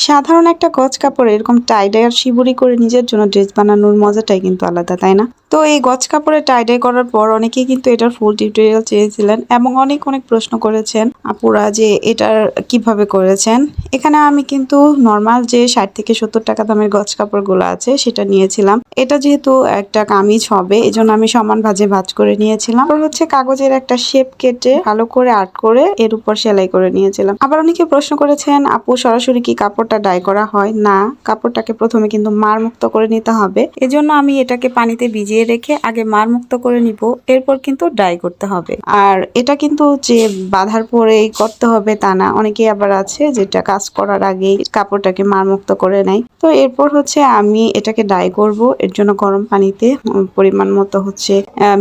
সাধারণ একটা কচ কাপড়ে এরকম টাইডাই আর শিবুরি করে নিজের জন্য ড্রেস বানানোর মজাটাই কিন্তু আলাদা, তাই না? তো এই গজ কাপড়ে টাইডাই করার পর অনেকেই কিন্তু এটার ফুল টিউটোরিয়াল চেয়েছিলেন এবং অনেক অনেক প্রশ্ন করেছেন, আপুরা যে এটার কীভাবে করেছেন। এখানে আমি কিন্তু নর্মাল যে ষাট থেকে সত্তর টাকা দামের গজ কাপড়গুলো আছে সেটা নিয়েছিলাম। এটা যেহেতু একটা কামিজ হবে, এজন্য আমি সমান ভাজে ভাজ করে নিয়েছিলাম। আর হচ্ছে কাগজের একটা শেপ কেটে ভালো করে আর্ট করে এর উপর সেলাই করে নিয়েছিলাম। আবার অনেকে প্রশ্ন করেছেন, আপু, সরাসরি কি কাপড়টা ডাই করা হয়? না, কাপড়টাকে প্রথমে কিন্তু মার মুক্ত করে নিতে হবে। এজন্য আমি এটাকে পানিতে ভিজিয়ে রেখে আগে মার মুক্ত করে নিব, এরপর কিন্তু ড্রাই করতে হবে। আর এটা কিন্তু যে বাঁধার পরেই করতে হবে তা না। অনেকেই আবার আছে যেটা কাজ করার আগেই কাপড়টাকে মার মুক্ত করে নেয়। তো এরপর হচ্ছে আমি এটাকে ডাই করব। এর জন্য গরম পানিতে পরিমাণ মতো হচ্ছে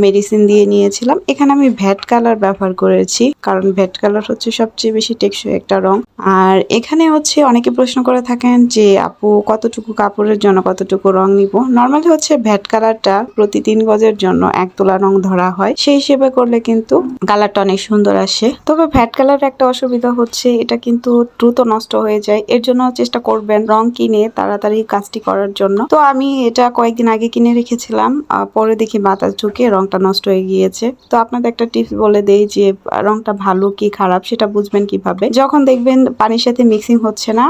মেডিসিন দিয়ে নিয়েছিলাম। এখানে আমি ভ্যাট কালার ব্যবহার করেছি, কারণ ভ্যাট কালার হচ্ছে সবচেয়ে বেশি টেকসই একটা রং। আর এখানে হচ্ছে অনেকে প্রশ্ন করে থাকেন যে, আপু, কতটুকু কাপড়ের জন্য কতটুকু রং নিব? নর্মালি হচ্ছে ভ্যাট কালারটা প্রতি তিন গজের জন্য এক তোলা রং ধরা হয়, সেই হিসেবে করলে কিন্তু কালারটা অনেক সুন্দর আসে। তবে ভ্যাট কালার একটা অসুবিধা হচ্ছে, এটা কিন্তু দ্রুত নষ্ট হয়ে যায়। এর জন্য চেষ্টা করবেন রং কিনে তাড়াতাড়ি কাজটি করার জন্য। তো আমি এটা কয়েকদিন আগে কিনে রেখেছিলাম পরে দেখি বাতাস ঢুকে রংটা নষ্ট হয়ে গিয়েছে। তো আপনাদের একটা টিপস বলে দেই যে, রংটা ভালো কি খারাপ সেটা বুঝবেন কীভাবে। যখন দেখবেন পানির সাথে মিক্সিং হচ্ছে না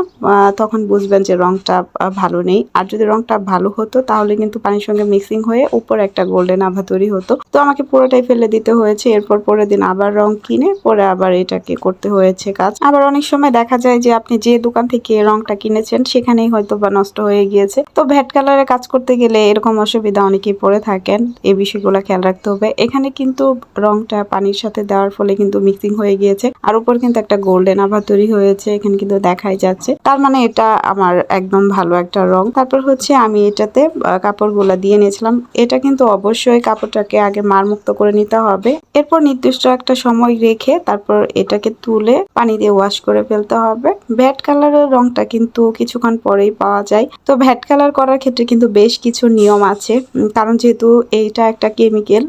তখন বুঝবেন যে রংটা ভালো নেই। আর যদি রংটা ভালো হতো, তাহলে কিন্তু পানির সঙ্গে মিক্সিং হয়ে উপর একটা গোল্ডেন আভা তৈরি হতো। তো আমাকে পুরোটাই ফেলে দিতে হয়েছে। এরপর পরের দিন আবার রং কিনে, পরে আবার এটাকে করতে হয়েছে কাজ। আবার অনেক সময় দেখা যায় যে আপনি যে দোকান থেকে রংটা কিনেছেন, সেখানেই হয়তো বা নষ্ট হয়ে গিয়েছে। তো ভ্যাট কালারে কাজ করতে গেলে এরকম অসুবিধা অনেকেই পড়ে থাকেন। এই বিষয়গুলো খেয়াল রাখতে হবে। এখানে কিন্তু রংটা পানির সাথে দেওয়ার ফলে কিন্তু মিক্সিং হয়ে গিয়েছে। আর উপর কিন্তু একটা গোল্ডেন আভা তৈরি হয়েছে। এখানে কিন্তু দেখাই যাচ্ছে। তার মানে এটা আমার একদম ভালো একটা রং। তারপর হচ্ছে আমি এটাতে কাপড়গুলো দিয়ে নিয়েছিলাম। এটা কিন্তু অবশ্যই কাপড়টাকে আগে মারমুক্ত করে নিতে হবে। এরপর নির্দিষ্ট একটা সময় রেখে তারপর এটাকে তুলে পানি দিয়ে ওয়াশ করে ফেলতে হবে। ভ্যাট কালারের রংটা কিন্তু কিছুক্ষণ পরেই পাওয়া যায়। তো ভ্যাট কালার করার ক্ষেত্রে কিন্তু বেশ কিছু নিয়ম আছে। কারণ যেহেতু এইটা একটা কেমিক্যাল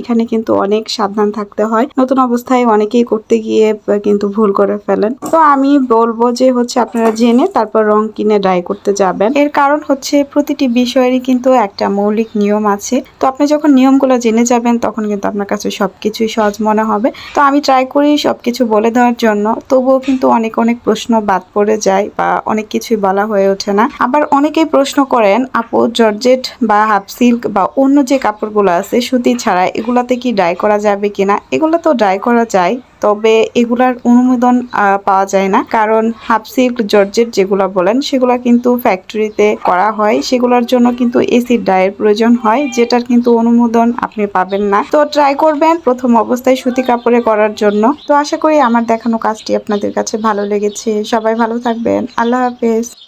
এখানে কিন্তু অনেক সাবধান থাকতে হয়। নতুন অবস্থায় অনেকেই করতে গিয়ে কিন্তু ভুল করে ফেলেন। তো আমি বলব যে হচ্ছে আপনারা জেনে তারপর রং কিনে ড্রাই করতে যাবেন। এর কারণ হচ্ছে প্রতিটি বিষয়েরই কিন্তু একটা মৌলিক নিয়ম আছে। তো আপনি যখন নিয়মগুলো জেনে যাবেন, তখন কিন্তু আপনার কাছে সবকিছুই সহজ মনে হবে। তো আমি ট্রাই করি সব কিছু বলে দেওয়ার জন্য। তবুও কিন্তু অনেক অনেক প্রশ্ন বাদ পড়ে যায় বা অনেক কিছুই বলা হয়ে ওঠে না। আবার অনেকেই প্রশ্ন করেন, আপু, জর্জেট বা হাফ সিল্ক বা অন্য যে কাপড়গুলো আছে, সুতি ছাড়া এগুলাতে কি ড্রাই করা যাবে কিনা? এগুলো তো ড্রাই করা যায়। তবে এগুলার অনুমোদন পাওয়া যায় না। কারণ হাফ সিল্ক জর্জেট যেগুলো বলেন, সেগুলো কিন্তু ফ্যাক্টরিতে করা হয়। সেগুলোর জন্য কিন্তু এসিড ডায়ের প্রয়োজন হয়, যেটার কিন্তু অনুমোদন আপনি পাবেন না। তো ট্রাই করবেন প্রথম অবস্থায় সুতি কাপড়ে করার জন্য। তো আশা করি আমার দেখানো কাজটি আপনাদের কাছে ভালো লেগেছে। সবাই ভালো থাকবেন। আল্লাহ হাফেজ।